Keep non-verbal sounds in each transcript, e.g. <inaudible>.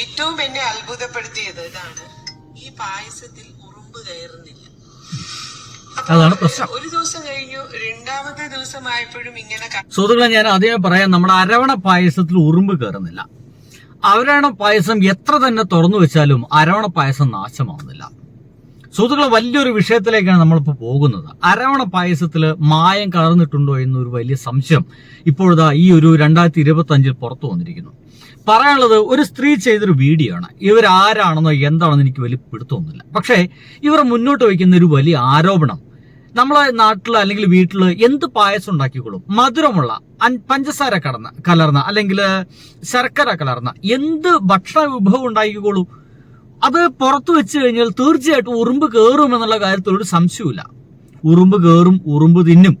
ഏറ്റവും എന്നെ അത്ഭുതപ്പെടുത്തിയത് ഇതാണ്. ഈ പായസത്തിൽ ഉറുമ്പ് കയറുന്നില്ല. അതാണ് പ്രശ്നം. ഒരു ദിവസം കഴിഞ്ഞു രണ്ടാമത്തെ ദിവസമായപ്പോഴും ഇങ്ങനെ സുഹൃത്തുക്കളെ ഞാൻ ആദ്യമേ പറയാം നമ്മുടെ അരവണ പായസത്തിൽ ഉറുമ്പ് കയറുന്നില്ല. അരവണ പായസം എത്ര തന്നെ തുറന്നു വെച്ചാലും അരവണ പായസം നാശമാവുന്നില്ല. സുഹൃത്തുക്കളെ വലിയൊരു വിഷയത്തിലേക്കാണ് നമ്മളിപ്പോൾ പോകുന്നത്. അരവണ പായസത്തിൽ മായം കലർന്നിട്ടുണ്ടോ എന്നൊരു വലിയ സംശയം ഇപ്പോഴതാ ഈ ഒരു രണ്ടായിരത്തി ഇരുപത്തി അഞ്ചിൽ പുറത്തു വന്നിരിക്കുന്നു. പറയാനുള്ളത് ഒരു സ്ത്രീ ചെയ്തൊരു വീഡിയോ ആണ്. ഇവർ ഇവരാരാണെന്നോ എന്താണെന്ന് എനിക്ക് വലിയ പിടുത്തമൊന്നുമില്ല. പക്ഷേ ഇവർ മുന്നോട്ട് വയ്ക്കുന്ന ഒരു വലിയ ആരോപണം. നമ്മളെ നാട്ടിൽ അല്ലെങ്കിൽ വീട്ടിൽ എന്ത് പായസം ഉണ്ടാക്കിക്കോളും മധുരമുള്ള പഞ്ചസാര കടന്ന കലർന്ന അല്ലെങ്കിൽ ശർക്കര കലർന്ന എന്ത് ഭക്ഷണ വിഭവം ഉണ്ടാക്കിക്കോളൂ അത് പുറത്തു വെച്ച് കഴിഞ്ഞാൽ തീർച്ചയായിട്ടും ഉറുമ്പ് കയറും എന്നുള്ള കാര്യത്തിൽ ഒരു സംശയമില്ല ഉറുമ്പ് കയറും ഉറുമ്പ് തിന്നും.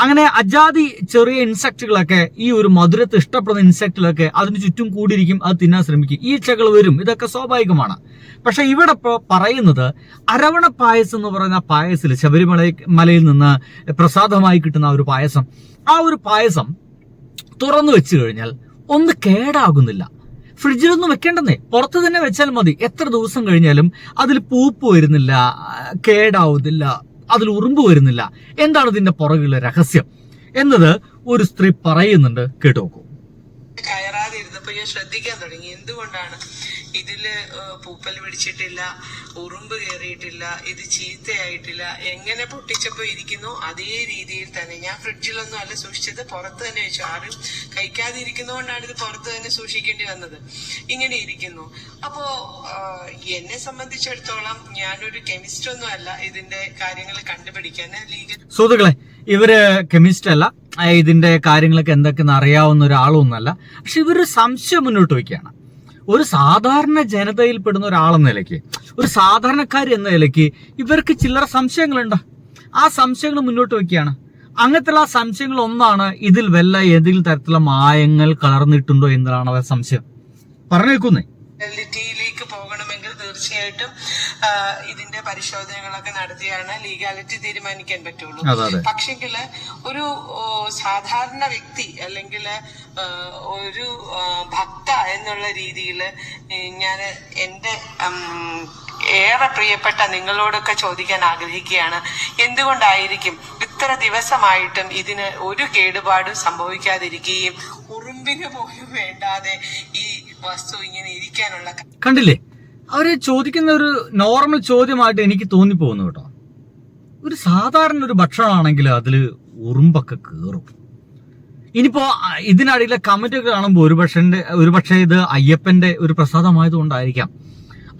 അങ്ങനെ അജാതി ചെറിയ ഇൻസെക്റ്റുകളൊക്കെ ഈ ഒരു മധുരത്തെ ഇഷ്ടപ്പെടുന്ന ഇൻസെക്റ്റുകളൊക്കെ അതിന് ചുറ്റും കൂടിയിരിക്കും അത് തിന്നാൻ ശ്രമിക്കും. ഈച്ചകൾ വരും ഇതൊക്കെ സ്വാഭാവികമാണ്. പക്ഷെ ഇവിടെ ഇപ്പോൾ പറയുന്നത് അരവണ പായസം എന്ന് പറയുന്ന പായസത്തിൽ ശബരിമല മലയിൽ നിന്ന് പ്രസാദമായി കിട്ടുന്ന ഒരു പായസം ആ ഒരു പായസം തുറന്നു വെച്ച് കഴിഞ്ഞാൽ ഒന്ന് കേടാകുന്നില്ല. ഫ്രിഡ്ജിലൊന്നും വെക്കേണ്ടെന്നേ. പുറത്ത് തന്നെ വെച്ചാൽ മതി. എത്ര ദിവസം കഴിഞ്ഞാലും അതിൽ പൂപ്പ് വരുന്നില്ല കേടാവുന്നില്ല. അതിൽ ഉറുമ്പ് വരുന്നില്ല. എന്താണ് ഇതിന്റെ പുറകിലെ രഹസ്യം? എന്നത് ഒരു സ്ത്രീ പറയുന്നുണ്ട്. കേട്ടു നോക്കൂ. ഇരുന്നപ്പോ ഞാൻ ശ്രദ്ധിക്കാൻ തുടങ്ങി. എന്തുകൊണ്ടാണ്? ഇതിൽ പൂപ്പൽ പിടിച്ചിട്ടില്ല ഉറുമ്പ് കയറിയിട്ടില്ല ഇത് ചീത്തയായിട്ടില്ല എങ്ങനെ പൊട്ടിച്ചപ്പോ ഇരിക്കുന്നു? അതേ രീതിയിൽ തന്നെ ഞാൻ ഫ്രിഡ്ജിലൊന്നും അല്ല സൂക്ഷിച്ചത് പുറത്ത് തന്നെ വെച്ചു. ആരും കഴിക്കാതെ ഇരിക്കുന്നതുകൊണ്ടാണ് ഇത് പുറത്ത് തന്നെ സൂക്ഷിക്കേണ്ടി വന്നത്. ഇങ്ങനെ ഇരിക്കുന്നു. അപ്പോ എന്നെ സംബന്ധിച്ചിടത്തോളം ഞാനൊരു കെമിസ്റ്റ് ഒന്നും അല്ല ഇതിന്റെ കാര്യങ്ങൾ കണ്ടുപിടിക്കാൻ. ലീഗൽ സുഹൃത്തുക്കളെ ഇവർ കെമിസ്റ്റ് അല്ല ഇതിന്റെ കാര്യങ്ങളൊക്കെ എന്തൊക്കെയെന്ന് അറിയാവുന്ന ഒരാളൊന്നുമല്ല. പക്ഷെ ഇവർ സംശയം മുന്നോട്ട് വയ്ക്കുകയാണ്. ഒരു സാധാരണ ജനതയിൽപ്പെടുന്ന ഒരാളെന്ന നിലയ്ക്ക് ഒരു സാധാരണക്കാരി എന്ന നിലയ്ക്ക് ഇവർക്ക് ചില്ലറ സംശയങ്ങളുണ്ട്? ആ സംശയങ്ങൾ മുന്നോട്ട് വയ്ക്കുകയാണ്. അങ്ങനത്തെ ആ സംശയങ്ങൾ ഒന്നാണ് ഇതിൽ വല്ല ഏതെങ്കിലും തരത്തിലുള്ള മായങ്ങൾ കലർന്നിട്ടുണ്ടോ എന്നതാണ് അവരുടെ സംശയം. പറഞ്ഞേക്കുന്നേ. തീർച്ചയായിട്ടും ഇതിന്റെ പരിശോധനകളൊക്കെ നടത്തിയാണ് ലീഗാലിറ്റി തീരുമാനിക്കാൻ പറ്റുള്ളൂ. പക്ഷെങ്കിൽ ഒരു സാധാരണ വ്യക്തി അല്ലെങ്കിൽ ഒരു ഭക്ത എന്നുള്ള രീതിയിൽ ഞാൻ എന്റെ ഏറെ പ്രിയപ്പെട്ട നിങ്ങളോടൊക്കെ ചോദിക്കാൻ ആഗ്രഹിക്കുകയാണ് എന്തുകൊണ്ടായിരിക്കും ഇത്ര ദിവസമായിട്ടും ഇതിന് ഒരു കേടുപാടും സംഭവിക്കാതിരിക്കുകയും ഉറുമ്പിന് പോലും വേണ്ടാതെ ഈ വസ്തു ഇങ്ങനെ ഇരിക്കാനുള്ള കണ്ടില്ലേ? അവർ ചോദിക്കുന്ന ഒരു നോർമൽ ചോദ്യമായിട്ട് എനിക്ക് തോന്നിപ്പോകുന്നു കേട്ടോ. ഒരു സാധാരണ ഒരു ഭക്ഷണമാണെങ്കിൽ അതിൽ ഉറുമ്പൊക്കെ കേറും. ഇനിയിപ്പോ ഇതിനിടയിലെ ഇതിനടിയിലെ കമന്റ് ഒക്കെ കാണുമ്പോൾ ഒരു പക്ഷേ ഒരു പക്ഷേ ഇത് അയ്യപ്പന്റെ ഒരു പ്രസാദമായതുകൊണ്ടായിരിക്കാം.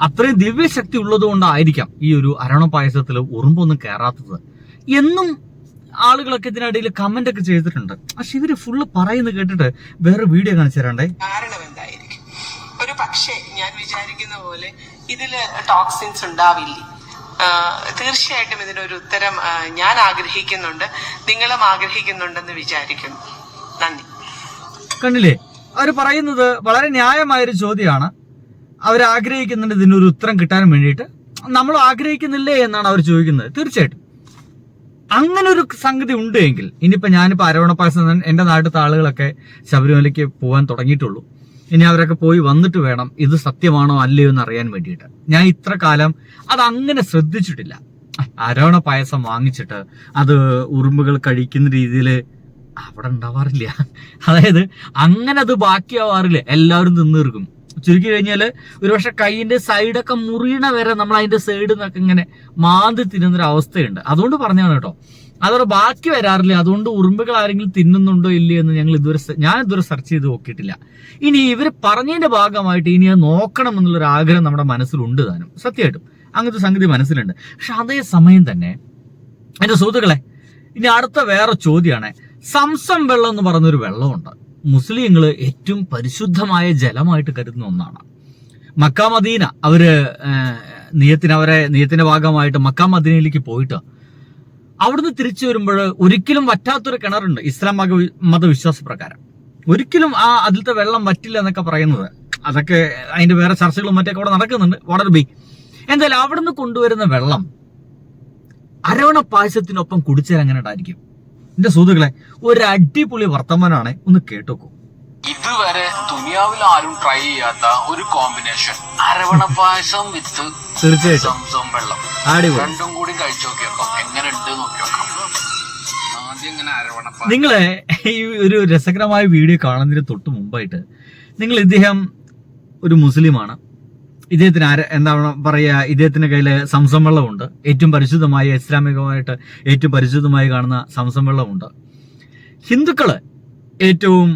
അത്രയും ദിവ്യശക്തി ഉള്ളതുകൊണ്ടായിരിക്കാം ഈ ഒരു അരണ പായസത്തിൽ ഉറുമ്പൊന്നും കയറാത്തത് എന്നും ആളുകളൊക്കെ ഇതിനിടയിൽ കമന്റ് ഒക്കെ ചെയ്തിട്ടുണ്ട്. പക്ഷെ ഇവർ ഫുള്ള് പറയുന്നത് കേട്ടിട്ട് വേറെ വീഡിയോ കാണിച്ചു തരണ്ടേ? കാരണം എന്തായിരിക്കും? ഒരു പക്ഷേ വിചാരിക്കുന്ന പോലെ ഇതിൽ ടോക്സിൻസ് ഉണ്ടാവില്ലേ. തീർച്ചയായിട്ടും ഇതിനൊരു ഉത്തരം ഞാൻ ആഗ്രഹിക്കുന്നുണ്ട്. നിങ്ങളും ആഗ്രഹിക്കുന്നുണ്ടെന്ന് വിചാരിക്കുന്നു. നന്ദി. കണ്ടില്ലേ? അവർ പറയുന്നത് വളരെ ന്യായമായൊരു ചോദ്യമാണ്. അവർ ആഗ്രഹിക്കുന്നുണ്ട് ഇതിനൊരു ഉത്തരം കിട്ടാൻ വേണ്ടിയിട്ട്. നമ്മൾ ആഗ്രഹിക്കുന്നില്ലേ എന്നാണ് അവർ ചോദിക്കുന്നത്. തീർച്ചയായിട്ടും. അങ്ങനെ ഒരു സംഗതി ഉണ്ട് എങ്കിൽ ഇനിയിപ്പോ ഞാനിപ്പോ അരവണ പായസം എന്റെ നാട്ടിലത്തെ ആളുകളൊക്കെ ശബരിമലയ്ക്ക് പോകാൻ തുടങ്ങിയിട്ടുള്ളൂ. ഇനി അവരൊക്കെ പോയി വന്നിട്ട് വേണം ഇത് സത്യമാണോ അല്ലയോ എന്ന് അറിയാൻ വേണ്ടിയിട്ട്. ഞാൻ ഇത്ര കാലം അത് അങ്ങനെ ശ്രദ്ധിച്ചിട്ടില്ല. അരോണ പായസം വാങ്ങിച്ചിട്ട് അത് ഉറുമ്പുകൾ കഴിക്കുന്ന രീതിയിൽ അവിടെ ഉണ്ടാവാറില്ല. അതായത് അങ്ങനെ അത് ബാക്കിയാവാറില്ല. എല്ലാവരും തിന്നീർക്കും ചുരുക്കി കഴിഞ്ഞാൽ ഒരുപക്ഷെ കൈയിന്റെ സൈഡൊക്കെ മുറിയണ വരെ നമ്മൾ അതിന്റെ സൈഡിൽ നിന്നൊക്കെ ഇങ്ങനെ മാന്തി തിന്നുന്നൊരു അവസ്ഥയുണ്ട്. അതുകൊണ്ട് പറഞ്ഞാണ് കേട്ടോ. അതോടെ ബാക്കി വരാറില്ല. അതുകൊണ്ട് ഉറുമ്പുകൾ ആരെങ്കിലും തിന്നുന്നുണ്ടോ ഇല്ലയോ എന്ന് ഞങ്ങൾ ഇതുവരെ ഞാൻ ഇതുവരെ സെർച്ച് ചെയ്ത് നോക്കിയിട്ടില്ല. ഇനി ഇവർ പറഞ്ഞതിന്റെ ഭാഗമായിട്ട് ഇനി അത് നോക്കണം എന്നുള്ളൊരു ആഗ്രഹം നമ്മുടെ മനസ്സിലുണ്ട് താനും. സത്യമായിട്ടും. അങ്ങനത്തെ സംഗതി മനസ്സിലുണ്ട്. പക്ഷെ അതേ സമയം തന്നെ എന്റെ സുഹൃത്തുക്കളെ ഇനി അടുത്ത വേറെ ചോദ്യമാണ്. സംസം വെള്ളം എന്ന് പറഞ്ഞൊരു വെള്ളമുണ്ട്. മുസ്ലിങ്ങൾ ഏറ്റവും പരിശുദ്ധമായ ജലമായിട്ട് കരുതുന്ന ഒന്നാണ്. Mecca Medina. അവർ നിയത്തിന് അവരെ നിയത്തിന്റെ ഭാഗമായിട്ട് മക്ക മദീനയിലേക്ക് പോയിട്ട് അവിടുന്ന് തിരിച്ചു വരുമ്പോൾ ഒരിക്കലും വറ്റാത്തൊരു കിണറുണ്ട്. ഇസ്ലാം മത മതവിശ്വാസ പ്രകാരം ഒരിക്കലും ആ അതിലത്തെ വെള്ളം വറ്റില്ല എന്നൊക്കെ പറയുന്നത്. അതൊക്കെ അതിന്റെ വേറെ ചർച്ചകളും മറ്റൊക്കെ അവിടെ നടക്കുന്നുണ്ട്. Water B. എന്തായാലും അവിടുന്ന് കൊണ്ടുവരുന്ന വെള്ളം അരവണ പായസത്തിനൊപ്പം കുടിച്ചാൽ എങ്ങനെ ഉണ്ടായിരിക്കും എന്റെ സുഹൃത്തുക്കളെ ഒരു അടിപൊളി വർത്തമാനാണ് ഒന്ന് കേട്ടോക്കൂ. ഇതുവരെ ദുനിയാവിൽ ആരും ട്രൈ ചെയ്യാത്ത ഒരു കോമ്പിനേഷൻ അരവണ പായസം വിത്ത് തീർച്ചയായിട്ടും. വെള്ളം. രണ്ടും കൂടി കഴിച്ചു നോക്കിയോക്കാം. എങ്ങനെ ഉണ്ട് നോക്കി നോക്കാം ആദ്യം ഇങ്ങനെ അരവണ പായസം. നിങ്ങളെ ഈ ഒരു രസകരമായ വീഡിയോ കാണുന്നതിന് തൊട്ട് മുമ്പായിട്ട് നിങ്ങൾ ഇദ്ദേഹം ഒരു മുസ്ലിമാണ്. ഇദ്ദേഹത്തിന് ആര എന്താണ് പറയുക ഇദ്ദേഹത്തിന്റെ കയ്യിൽ സംസം വെള്ളമുണ്ട് ഏറ്റവും പരിശുദ്ധമായ ഇസ്ലാമികമായിട്ട് ഏറ്റവും പരിശുദ്ധമായി കാണുന്ന സംസം വെള്ളമുണ്ട് ഹിന്ദുക്കൾ ഏറ്റവും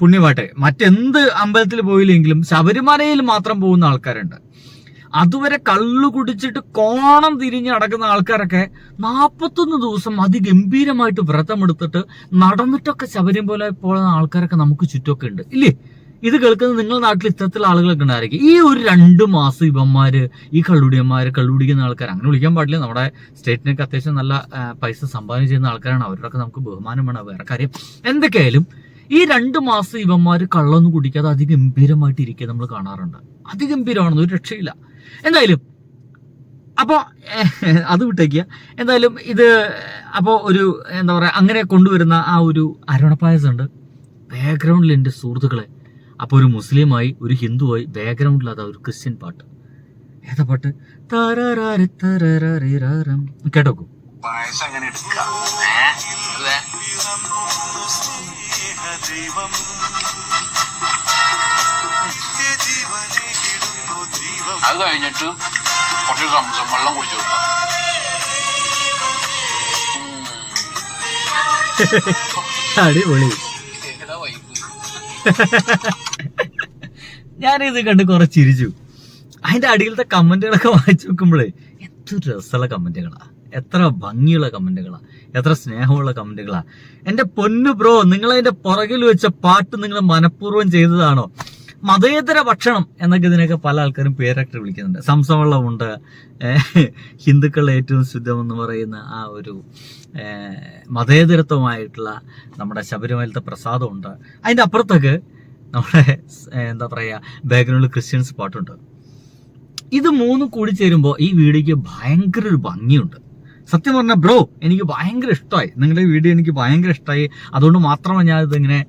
പുണ്യമായിട്ട് മറ്റെന്ത് അമ്പലത്തിൽ പോയില്ലെങ്കിലും ശബരിമലയിൽ മാത്രം പോകുന്ന ആൾക്കാരുണ്ട്. അതുവരെ കള്ളു കുടിച്ചിട്ട് കോണം തിരിഞ്ഞ് നടക്കുന്ന ആൾക്കാരൊക്കെ നാൽപ്പത്തൊന്ന് ദിവസം അതിഗംഭീരമായിട്ട് വ്രതമെടുത്തിട്ട് നടന്നിട്ടൊക്കെ ശബരിമല പോകുന്ന ആൾക്കാരൊക്കെ നമുക്ക് ചുറ്റുമൊക്കെ ഉണ്ട്. ഇല്ലേ? ഇത് കേൾക്കുന്ന നിങ്ങളുടെ നാട്ടിൽ ഇത്തരത്തിലുള്ള ആളുകളൊക്കെ ഉണ്ടായിരിക്കും. ഈ ഒരു രണ്ട് മാസം ഇവന്മാര് ഈ കള്ളുടിയന്മാര് കള്ളുടിക്കുന്ന ആൾക്കാർ അങ്ങനെ വിളിക്കാൻ പാടില്ല. നമ്മുടെ സ്റ്റേറ്റിനൊക്കെ അത്യാവശ്യം നല്ല പൈസ സംഭാവന ചെയ്യുന്ന ആൾക്കാരാണ്. അവരോടൊക്കെ നമുക്ക് ബഹുമാനം വേണം വേറെ കാര്യം എന്തൊക്കെയായാലും ഈ രണ്ട് മാസം ഇവന്മാര് കള്ളൊന്നും കുടിക്കാതെ അതിഗംഭീരമായിട്ട് ഇരിക്കുക നമ്മൾ കാണാറുണ്ട്. അതിഗംഭീരമാണെന്ന് ഒരു രക്ഷയില്ല. എന്തായാലും അപ്പോൾ അത് വിട്ടേക്കുക എന്തായാലും ഇത് അപ്പോൾ ഒരു എന്താ പറയുക അങ്ങനെ കൊണ്ടുവരുന്ന ആ ഒരു അരണപ്പായസം ഉണ്ട് ബാക്ക്ഗ്രൗണ്ടിൽ എന്റെ സുഹൃത്തുക്കളെ അപ്പോൾ ഒരു മുസ്ലിമായി ഒരു ഹിന്ദുവായി ബാക്ക്ഗ്രൗണ്ടിൽ അതാ ഒരു ക്രിസ്ത്യൻ പാട്ട്. ഏതാ പാട്ട്. കേട്ടോക്കൂ? അത് കഴിഞ്ഞിട്ട് കുറച്ച് സംസം വെള്ളം കുടിച്ചു കൊടുക്കാം. അടിപൊളി. ഏതാ വൈബ് <laughs> ഞാനിത് കണ്ട് കുറെ ചിരിച്ചു. അതിന്റെ അടിയിലത്തെ കമന്റുകളൊക്കെ വായിച്ചു നോക്കുമ്പോഴേ എത്ര രസമുള്ള കമന്റുകളാ. എത്ര ഭംഗിയുള്ള കമന്റുകളാ. എത്ര സ്നേഹമുള്ള കമന്റുകളാ. എന്റെ പൊന്നു ബ്രോ നിങ്ങൾ അതിന്റെ പുറകിൽ വെച്ച പാട്ട് നിങ്ങൾ മനഃപൂർവം ചെയ്തതാണോ? മതേതര ഭക്ഷണം എന്നൊക്കെ ഇതിനൊക്കെ പല ആൾക്കാരും പേരക്ടർ വിളിക്കുന്നുണ്ട്. സംസവെള്ളമുണ്ട്. ഹിന്ദുക്കളുടെ ഏറ്റവും ശുദ്ധമെന്ന് പറയുന്ന ആ ഒരു മതേതരത്വമായിട്ടുള്ള നമ്മുടെ ശബരിമലത്തെ പ്രസാദമുണ്ട്. അതിന്റെ അപ്പുറത്തൊക്കെ നമ്മുടെ എന്താ പറയുക ബാക്ക്ഗ്രൗണ്ടിൽ ക്രിസ്ത്യൻസ് പാട്ടുണ്ട്. ഇത് മൂന്ന് കൂടി ചേരുമ്പോൾ ഈ വീഡിയോയ്ക്ക് ഭയങ്കര ഒരു ഭംഗിയുണ്ട്. സത്യം പറഞ്ഞാൽ ബ്രോ എനിക്ക് ഭയങ്കര ഇഷ്ടമായി. നിങ്ങളുടെ വീഡിയോ എനിക്ക് ഭയങ്കര ഇഷ്ടമായി. അതുകൊണ്ട് മാത്രമാണ് ഞാൻ ഇതിങ്ങനെ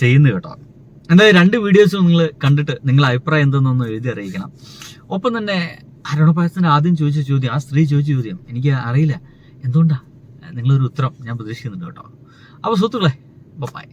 ചെയ്യുന്നത് കേട്ടോ. എന്തായാലും രണ്ട് വീഡിയോസും നിങ്ങൾ കണ്ടിട്ട് നിങ്ങളുടെ അഭിപ്രായം എന്തെന്നൊന്ന് എഴുതി അറിയിക്കണം. ഒപ്പം തന്നെ അരുണപായസത്തിന് ആദ്യം ചോദിച്ച ചോദ്യം ആ സ്ത്രീ ചോദിച്ച ചോദ്യം എനിക്ക് അറിയില്ല. എന്തുകൊണ്ടാണ് നിങ്ങളൊരു ഉത്തരം ഞാൻ പ്രതീക്ഷിക്കുന്നുണ്ട് കേട്ടോ. അപ്പോൾ സുഹൃത്തുക്കളെ ബൈ